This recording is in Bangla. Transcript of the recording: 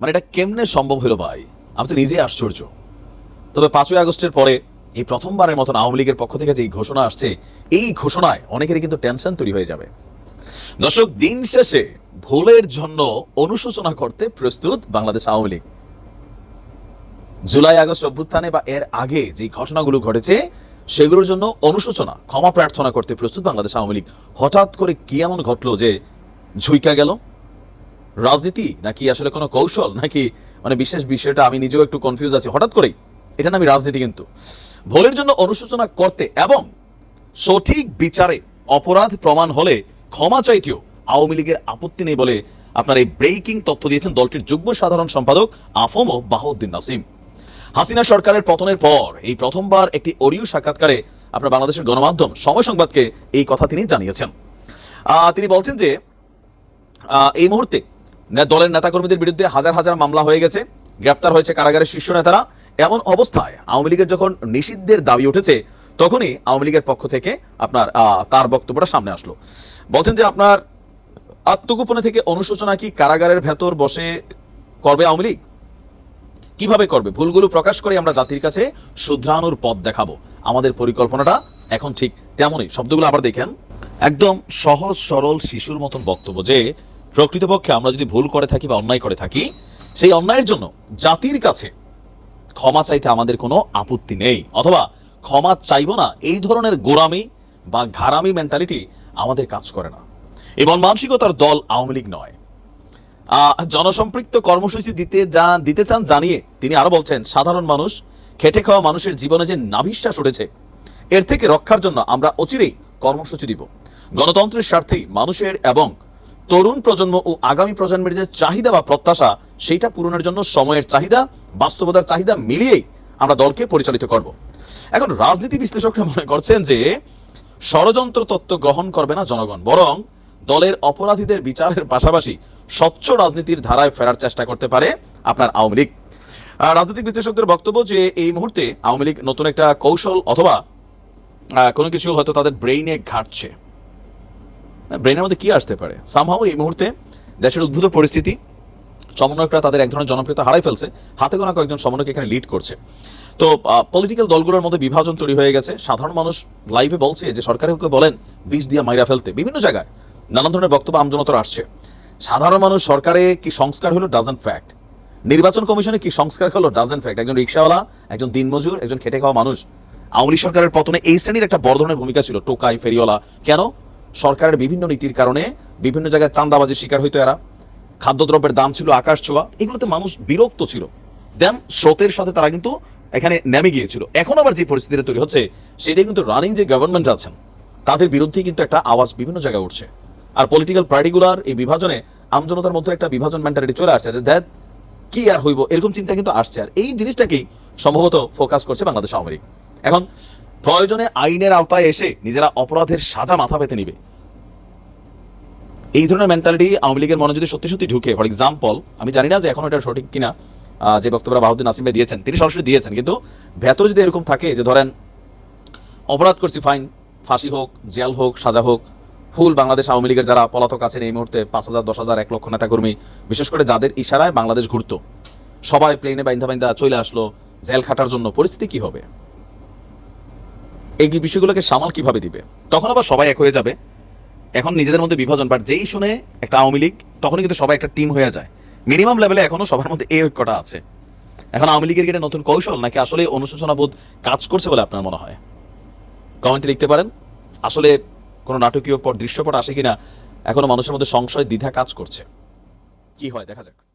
মানে এটা কেমনে সম্ভব হলো ভাই? আমি তো নিজেই আশ্চর্য। তবে পাঁচই আগস্টের পরে এই প্রথমবারের মতন আওয়ামী লীগের পক্ষ থেকে যে ঘোষণা আসছে, এই ঘোষণায় অনেকেরই কিন্তু টেনশন তৈরি হয়ে যাবে। দর্শক, দিন শেষে ভুলের জন্য অনুশোচনা করতে প্রস্তুত Bangladesh Awami League. July August অভ্যুত্থানে বা এর আগে যে ঘটনাগুলো ঘটেছে, সেগুলোর জন্য অনুশোচনা, ক্ষমা প্রার্থনা করতে প্রস্তুত বাংলাদেশ আওয়ামী লীগ। হঠাৎ করে কি এমন ঘটলো যে ঝুইকা গেল? রাজনীতি নাকি আসলে কোনো কৌশল? নাকি মানে বিশেষ বিষয়টা আমি নিজেও একটু কনফিউজ আছি। হঠাৎ করেই এটা নামি রাজনীতি কিন্তু। ভুলের জন্য অনুশোচনা করতে এবং সঠিক বিচারে অপরাধ প্রমাণ হলে ক্ষমা চাইতেও আওয়ামী লীগের আপত্তি নেই বলে আপনার এই ব্রেকিং তথ্য দিয়েছেন দলটির যুগ্ম সাধারণ সম্পাদক আফম ও বাহাউদ্দিন নাসিম। হাসিনা সরকারের পতনের পর এই প্রথমবার একটি অডিও সাক্ষাৎকারে আপনার বাংলাদেশের গণমাধ্যম সময় সংবাদকে এই কথা তিনি জানিয়েছেন। তিনি বলছেন যে এই মুহূর্তে দলের নেতাকর্মীদের বিরুদ্ধে হাজার হাজার মামলা হয়ে গেছে, গ্রেফতার হয়েছে কারাগারের শীর্ষ নেতারা। এমন অবস্থায় আওয়ামী লীগের যখন নিষিদ্ধের দাবি উঠেছে, তখনই আওয়ামী লীগের পক্ষ থেকে আপনার তার বক্তব্যটা সামনে আসলো। বলছেন যে আপনার আত্মগোপনে থেকে অনুশোচনা কি কারাগারের ভেতর বসে করবে আওয়ামী লীগ? কীভাবে করবে? ভুলগুলো প্রকাশ করে আমরা জাতির কাছে শুধরানোর পথ দেখাবো। আমাদের পরিকল্পনাটা এখন ঠিক তেমনই। শব্দগুলো আবার দেখেন। একদম সহজ সরল শিশুর মতন বক্তব্য যে প্রকৃতপক্ষে আমরা যদি ভুল করে থাকি বা অন্যায় করে থাকি, সেই অন্যায়ের জন্য জাতির কাছে ক্ষমা চাইতে আমাদের কোনো আপত্তি নেই। অথবা ক্ষমা চাইব না, এই ধরনের গোরামি বা ঘারামি মেন্টালিটি আমাদের কাজ করে না। এবং মানসিকতার দল আওয়ামী লীগ নয়। জনসম্পৃক্ত কর্মসূচি দিতে যা, দিতে চান জানিয়ে তিনি আরও বলছেন, সাধারণ মানুষ, খেটে খাওয়া মানুষের জীবনে যে নাভিশ্বাস উঠেছে, এর থেকে রক্ষার জন্য আমরা অচিরেই কর্মসূচি দিব। গণতন্ত্রের স্বার্থেই মানুষের এবং তরুণ প্রজন্ম ও আগামী প্রজন্মের যে চাহিদা বা প্রত্যাশা, সেইটা পূরণের জন্য সময়ের চাহিদা, বাস্তবতার চাহিদা মিলিয়েই আমরা দলকে পরিচালিত করব। এখন রাজনীতি বিশ্লেষকরা মনে করছেন যে, ষড়যন্ত্র তত্ত্ব গ্রহণ করবে না জনগণ, বরং দলের অপরাধীদের বিচারের পাশাপাশি স্বচ্ছ রাজনীতির ধারায় ফেরার চেষ্টা করতে পারে আপনার আওয়ামী লীগ। রাজনৈতিক বিশ্লেষকদের বক্তব্য যে, এই মুহূর্তে আওয়ামী লীগ নতুন একটা কৌশল অথবা কোনো কিছু হয়তো তাদের ব্রেইনে ঘাটছে। ব্রেইনের মধ্যে কি আসতে পারে? সামহাও এই মুহূর্তে দেশের উদ্ভূত পরিস্থিতি, সমন্বয়করা তাদের এক ধরনের জনপ্রিয়তা হারাই ফেলছে। হাতে গোনা কয়েকজন সমন্বয়ক এখানে লিড করছে। তো পলিটিক্যাল দলগুলোর মধ্যে বিভাজন তৈরি হয়ে গেছে। সাধারণ মানুষ লাইভে বলছে যে সরকারকে বলেন, বিষ দিয়ে মাইরা ফেলতে। বিভিন্ন জায়গায় নানান ধরনের বক্তব্য আমজনতর আসছে। সাধারণ মানুষ সরকারে কি সংস্কার হলো? ডাজেন্ট ফ্যাক্ট নির্বাচন কমিশনে কি সংস্কার হলো? ডাজেন্ট ফ্যাক্ট একজন রিক্সাওয়ালা, একজন দিনমজুর, একজন খেটে খাওয়া মানুষ। আওয়ামী সরকারের পতনে এই শ্রেণির একটা বড় ধরনের ভূমিকা ছিল। টোকাই, ফেরিওয়ালা। কেন? সরকারের বিভিন্ন নীতির কারণে বিভিন্ন জায়গায় চান্দাবাজির শিকার হইতো এরা। খাদ্যদ্রব্যের দাম ছিল আকাশ ছোঁয়া। এগুলোতে মানুষ বিরক্ত ছিল। দেন স্রোতের সাথে তারা কিন্তু এখানে নেমে গিয়েছিল। এখন আবার যে পরিস্থিতিটা তৈরি হচ্ছে, সেটাই কিন্তু রানিং যে গভর্নমেন্ট আছেন, তাদের বিরুদ্ধে কিন্তু একটা আওয়াজ বিভিন্ন জায়গায় উঠছে। আর পলিটিক্যাল পার্টিগুলার এই বিভাজনে আমজনতার মধ্যে একটা বিভাজন মেন্টালিটি চলে আসছে যে দ্যাট কি আর হইব? এরকম চিন্তা কিন্তু আসছে। আর এই জিনিসটাকেই সম্ভবত ফোকাস করছে বাংলাদেশ আওয়ামী লীগ। এখন প্রয়োজনে আইনের আওতায় এসে নিজেরা অপরাধের সাজা মাথা পেতে নিবে। এই ধরনের মেন্টালিটি আওয়ামী লীগের মনে যদি সত্যি সত্যি ঢুকে ফর এক্সাম্পল আমি জানি না যে এখন এটা সঠিক কিনা যে বক্তব্যটা বাহুদ্দিন নাসিম ভাই দিয়েছেন, তিনি সরাসরি দিয়েছেন, কিন্তু ভেতরে যদি এরকম থাকে যে ধরেন, অপরাধ করছি ফাইন ফাঁসি হোক, জেল হোক, সাজা হোক, ফুল বাংলাদেশ আওয়ামী লীগের যারা পলাতক আছেন এই মুহূর্তে পাঁচ হাজার, দশ হাজার, এক লক্ষ নেতাকর্মী, বিশেষ করে যাদের ইশারায় বাংলাদেশ ঘুরতো, সবাই প্লেনে বাইন্দা বাইন্দা চলে আসলো, জেল খাটার জন্য, পরিস্থিতি কি হবে? এই বিষয়গুলোকে সামাল কীভাবে দিবে? তখন আবার সবাই এক হয়ে যাবে। এখন নিজেদের মধ্যে বিভাজন বাট যেই শুনে একটা আওয়ামী লীগ, তখনই কিন্তু সবাই একটা টিম হয়ে যায়। মিনিমাম লেভেলে এখনও সবার মধ্যে এই ঐক্যটা আছে। এখন আওয়ামী লীগের এটা নতুন কৌশল, নাকি আসলে অনুশোচনা বোধ কাজ করছে বলে আপনার মনে হয়? কমেন্টে লিখতে পারেন। আসলে কোনো নাটকীয় পর দৃশ্যপট আসে কিনা, এখনও মানুষের মধ্যে সংশয়, দ্বিধা কাজ করছে। কি হয়, দেখা যাক।